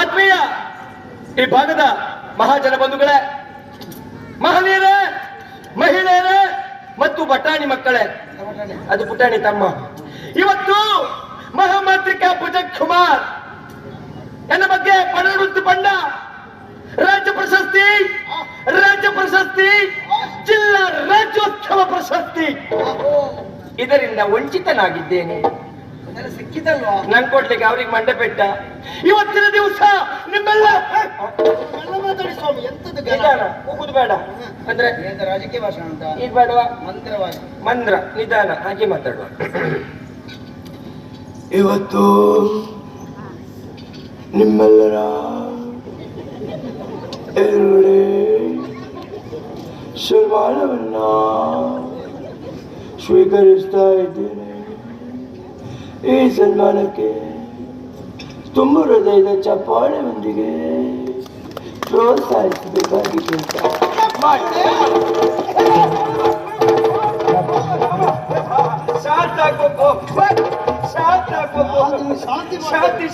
ಆತ್ಮೀಯ ಈ ಭಾಗದ ಮಹಾಜನ ಬಂಧುಗಳೇ, ಮಹನೀಯರ, ಮಹಿಳೆಯರೇ ಮತ್ತು ಬಟಾಣಿ ಮಕ್ಕಳೇ, ಅದು ಪುಟಾಣಿ ತಮ್ಮ. ಇವತ್ತು ಮಹಾಮಾತ್ರಿಕಾ ಪುಜಕ್ ಕುಮಾರ್, ನನ್ನ ಬಗ್ಗೆ ಪಡವೃತ್ತಿ ಪಂಡ ರಾಜ್ಯ ಪ್ರಶಸ್ತಿ ರಾಜ್ಯ ಪ್ರಶಸ್ತಿ, ಜಿಲ್ಲಾ ರಾಜ್ಯೋತ್ಸವ ಪ್ರಶಸ್ತಿ. ಇದರಿಂದ ವಂಚಿತನಾಗಿದ್ದೇನೆ. ಅದೆಲ್ಲ ಸಿಕ್ಕಿತಲ್ವಾ? ನನ್ ಕೊಡ್ಲಿಕ್ಕೆ ಅವ್ರಿಗೆ ಮಂಡೆ ಬೆಟ್ಟ ಇವತ್ತಿನ ದಿವಸ ನಿಮ್ಮೆಲ್ಲ ಎಲ್ಲ ಮಾತಾಡಿ ಸ್ವಾಮಿ ಎಂತದ್ದು ನಿಧಾನ ಹೋಗುದು ಬೇಡ. ಅಂದ್ರೆ ರಾಜಕೀಯ ಭಾಷಣ ಅಂತ. ಈಗ ಬೇಡವಾ? ಮಂತ್ರ ಮಂದ್ರ ನಿಧಾನ ಹಾಗೆ ಮಾತಾಡುವ. ಇವತ್ತು ನಿಮ್ಮೆಲ್ಲರ ಎದುರುಗಡೆ ಸನ್ಮಾನವನ್ನ ಸ್ವೀಕರಿಸ್ತಾ ಇದ್ದೇನೆ. ಈ ಸನ್ಮಾನಕ್ಕೆ ತುಂಬ ಹೃದಯದ ಚಪ್ಪಾಳೆಯೊಂದಿಗೆ ಪ್ರೋತ್ಸಾಹಿಸಬೇಕಾಗಿದೆ ಶಾಂತ ಆಗ್ಬೇಕು ಶಾಂತ ಆಗ್ಬೇಕು ಶಾಂತಿ ಶಾಂತಿ